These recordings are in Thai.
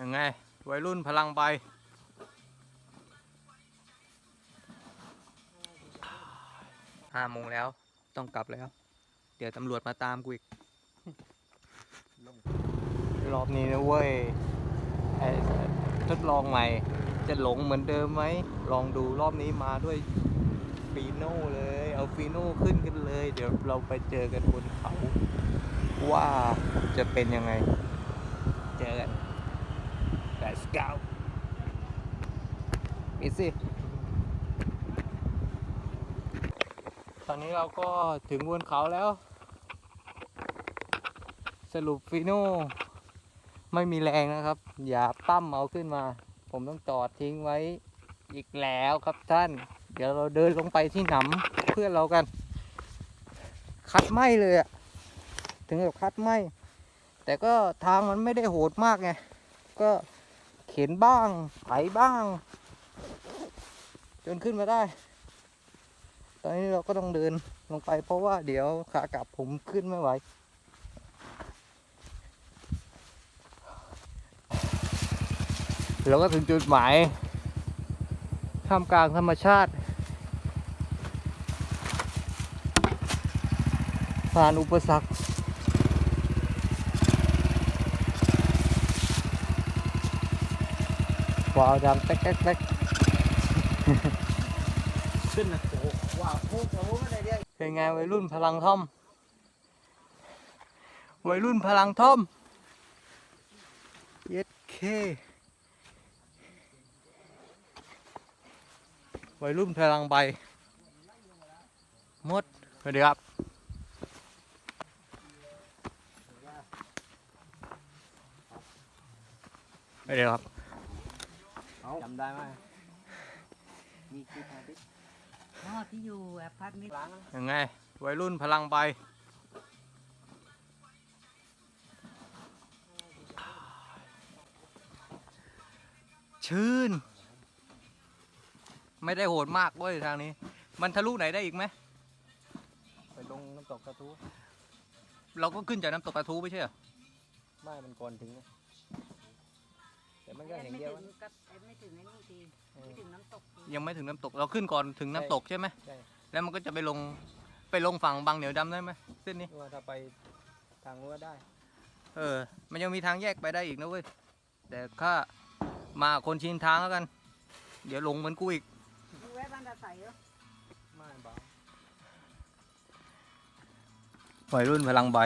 ยังไง วัยรุ่นพลังใบ ห้าโมงแล้ว ต้องกลับแล้ว เดี๋ยวตำรวจมาตามกูอีก รอบนี้นะเว้ยไอ้ทดลองใหม่ จะหลงเหมือนเดิมไหม ลองดูรอบนี้มาด้วยฟีโน่เลย เอาฟีโน่ขึ้นกันเลย เดี๋ยวเราไปเจอกันบนเขา ว่าจะเป็นยังไง เจอกัน Let's go ปิดสิ ตอนนี้เราก็ถึงบนเขาแล้ว สรุปฟีโน่ไม่มีแรงนะครับ อย่าปั้มเอาขึ้นมา ผมต้องจอดทิ้งไว้อีกแล้วครับท่าน เดี๋ยวเราเดินลงไปที่หนำเพื่อนเรากัน คัดไหมเลยอะถึงกับคัดไหมแต่ก็ทางมันไม่ได้โหดมากไง ก็ ข็นบ้าง ไถบ้าง จนขึ้นมาได้ ตอนนี้เราก็ต้องเดินลงไป เพราะว่าเดี๋ยวขากลับผมขึ้นไม่ไหวเราก็ถึงจุดหมายท่ามกลางธรรมชาติ ผ่านอุปสรรค วาวดังแป๊กแป๊กแป๊กขึ้นนะโอ้โหว้าวโอ้โหอะไรเนี่ยเป็นไงวัยรุ่นพลังท่อม วัยรุ่นพลังท่อมเย็ดเควัยรุ่นพลังใบหมดสวัสดีครับสวัสดีครับ จำได้ไหมมีคลิปมาดิอ๋อที่อยู่แอพาร์ตเมนต์ล้างยังไง วัยรุ่นพลังใบชื่น ไม่ได้โหดมากเว้ยทางนี้ มันทะลุไหนได้อีกไหมไปลงน้ำตกกระทู้เราก็ขึ้นจากน้ำตกกระทู้ไม่ใช่เหรอไม่มันก่อนถึงนะ แต่มันก็แอเห็ดนไม่เดียวถึงนะกับแอดไม่ถึงไอ้นี่ทีเออไม่ถึงน้ำตกทียังไม่ถึงน้ำตกเราขึ้นก่อนถึงน้ำตกใช่ไหมใช่แล้วมันก็จะไปลงไปลงฝั่งบางเหนียวดำได้ไหมเส้นนี้ว่าถ้าไปทางนู้นก็ได้ เออ มันยังมีทางแยกไปได้อีกนะเว้ยแต่ข้ามาคนชินทางแล้วกัน เดี๋ยวหลงเหมือนกูอีกดูแวะบ้านตาใสเหรอไม่เบาวัยรุ่นพลังใบ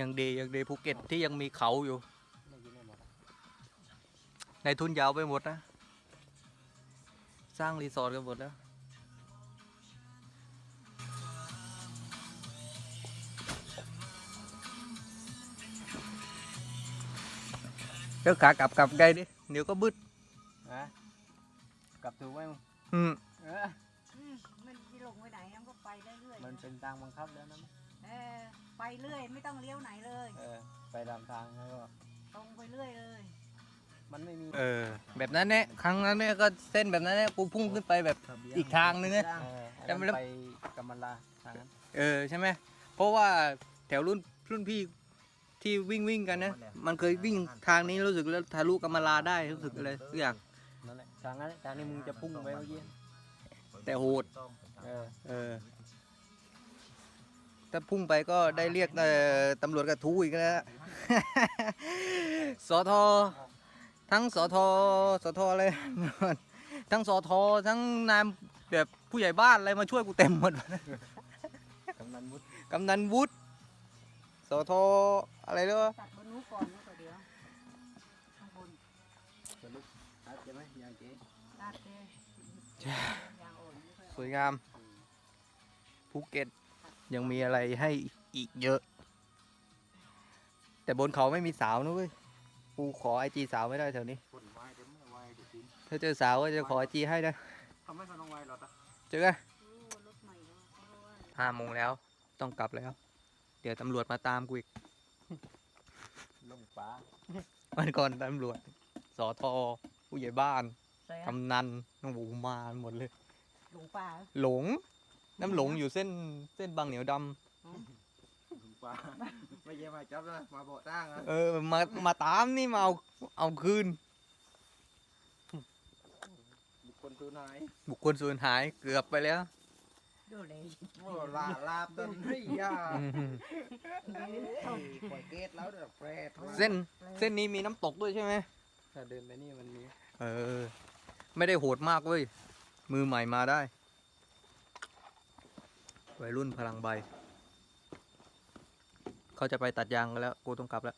ยังดียังดีภูเก็ตที่ยังมีเขาอยู่ไม่กินได้หมดในทุนยาวไปหมดนะ สร้างรีสอร์ทกันหมดแล้วเดี๋ยวขากลับกลับไกลดิเดี๋ยวก็บึดนะกลับถูกไหมมึงอืม เออ อืมมันจะลงไปไหนมันก็ไปได้เรื่อยมันเป็นทางบังคับแล้วนะ เออไปเรื่อยไม่ต้องเลี้ยวไหนเลย เออ ไปตามทางแล้วก็ตรงไปเรื่อยเลย มันไม่มีเออ แบบนั้นเนี่ยครั้งนั้นเนี่ยก็เส้นแบบนั้นเนี่ยกูพุ่งขึ้นไปแบบอีกทางนึงนะเอออันแต่นั้นมันแล้วไปกัมมันลาทางนั้นเออใช่ไหมเพราะว่าแถวรุ่นรุ่นพี่ที่วิ่งวิ่งกันนะมันเคยวิ่งทางนี้รู้สึกแล้วทะลุกำมะลาได้รู้สึกอะไรสักอย่างนั่นแหละทางนั้นทางนี้มึงจะพุ่งไปเมื่อกี้แต่โหด เออ เออ ถ้าพุ่งไปก็ได้เรียกเอ่อตำรวจกระทู้อีกแล้วสอทอทั้งสอทอสอทออะไรทั้งสอทอทั้งนายแบบผู้ใหญ่บ้านอะไรมาช่วยกูเต็มหมดกำนันมุดกำนันวุฒิสอทออะไรเด้อตัดบนนู้นก่อนแล้วก็เดี๋ยวข้างบนสรุปหาเจอไหมยังเจ๊ตัดเลยยางอ่อนไม่ค่อยสวยงามภูเก็ต ยังมีอะไรให้อีกเยอะ แต่บนเขาไม่มีสาวนะเว้ยกูขอไอจีสาวไม่ได้แถวนี้ คนวายเต็มวายเด็กจริงถ้าเจอสาวก็จะขอไอจีให้นะทำไมเขาต้องวายหรอตาเจอกันรู้ว่ารถใหม่แล้วเพราะว่าห้าโมงแล้ว ต้องกลับแล้ว เดี๋ยวตำรวจมาตามกูอีก ลงฟ้าวันก่อนตำรวจ สอทอผู้ใหญ่บ้านใช่กำนันโอ้โหมาหมดเลย หลงป่า หลง น้ำหลงอยู่เส้นเส้นบางเหนียวดำอป่าไม่ใช่มาจับนะมาโบะตั้งนะเออมามาตามนี่มาเอาเอาคืน บุคคลตัวไหนบุคคลสูญหายเกือบไปแล้วดูเลยโอ้ลาลาบตันเฮ้ยย่าอืมปล่อยเกตแล้วเด้อแปรดเส้นเส้นนี้มีน้ำตกด้วยใช่ไหมถ้าเดินไปนี่มันมีเออ ไม่ได้โหดมากเว้ยมือใหม่มาได้ วัยรุ่นพลังใบ เขาจะไปตัดยางกันแล้ว กูต้องกลับแล้ว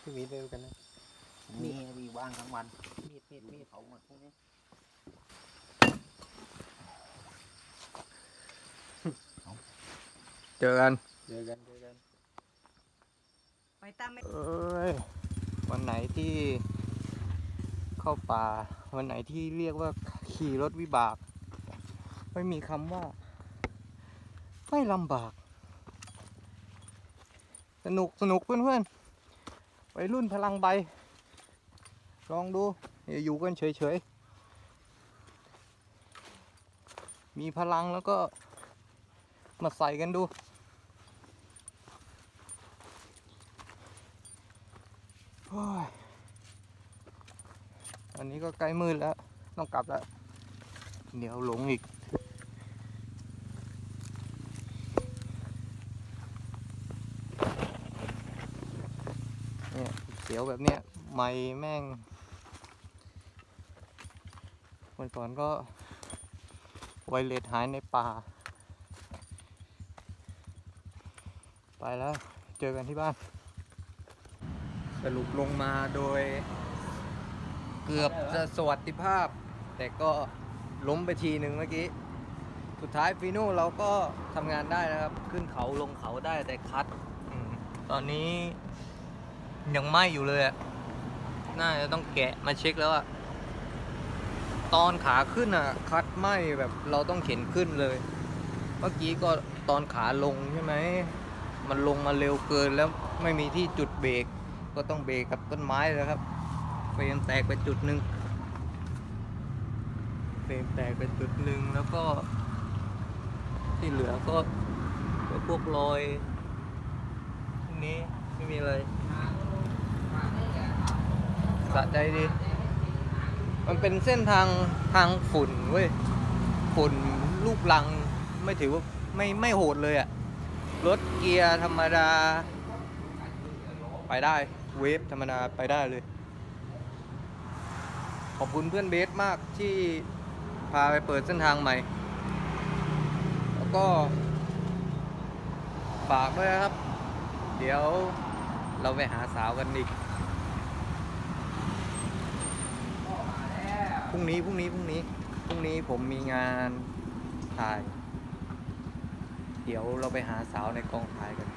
พี่มีเร็วกันนะ มีมีว่างทั้งวันมีดมีดมีดเขาหมดพวกนี้เจอกัน เจอกันเจอกันไปตามไม่เอ้ยวันไหนที่เข้าป่า วันไหนที่เรียกว่าขี่รถวิบาก ไม่มีคำว่า ไม่ลำบาก สนุกสนุกเพื่อนๆวัยรุ่นพลังใบ ลองดูอย่าอยู่กันเฉยๆ มีพลังแล้วก็มาใส่กันดู อันนี้ก็ใกล้มืดแล้ว ต้องกลับแล้ว เดี๋ยวหลงอีก เนี่ยวแบบเนี้ยไม่แม่งวันก่อนก็ไวเลสหายในป่า ไปแล้วเจอกันที่บ้าน สรุปลงมาโดย เกือบจะสวัสดิภาพ แต่ก็ล้มไปทีหนึ่งเมื่อกี้ สุดท้ายฟีโน่เราก็ทำงานได้นะครับ ขึ้นเขาลงเขาได้แต่คัดอตอนนี้ ยังไหมอยู่เลยอะน่าจะต้องแกะมาเช็คแล้วอะตอนขาขึ้นอะคัดไหมแบบเราต้องเข็นขึ้นเลย เมื่อกี้ก็ตอนขาลงใช่ไหม มันลงมาเร็วเกินแล้วไม่มีที่จุดเบรกก็ต้องเบรกกับต้นไม้แล้วครับเฟรมแตกไปจุดหนึ่งเฟรมแตกไปจุดหนึ่งแล้วก็ ที่เหลือก็พวกรอยพวกนี้ไม่มีอะไร สะใจดี มันเป็นเส้นทางทางฝุ่นเว้ย ฝุ่นลูกลังไม่ถือว่าไม่ไม่โหดเลยอะรถเกียร์ธรรมดา ไปได้เวฟธรรมดาไปได้เลย ขอบคุณเพื่อนเบสมากที่พาไปเปิดเส้นทางใหม่ แล้วก็ ฝากด้วยนะครับ เดี๋ยวเราไปหาสาวกันอีก พรุ่งนี้พรุ่งนี้พรุ่งนี้พรุ่งนี้ผมมีงานถ่าย เดี๋ยวเราไปหาสาวในกองถ่ายกัน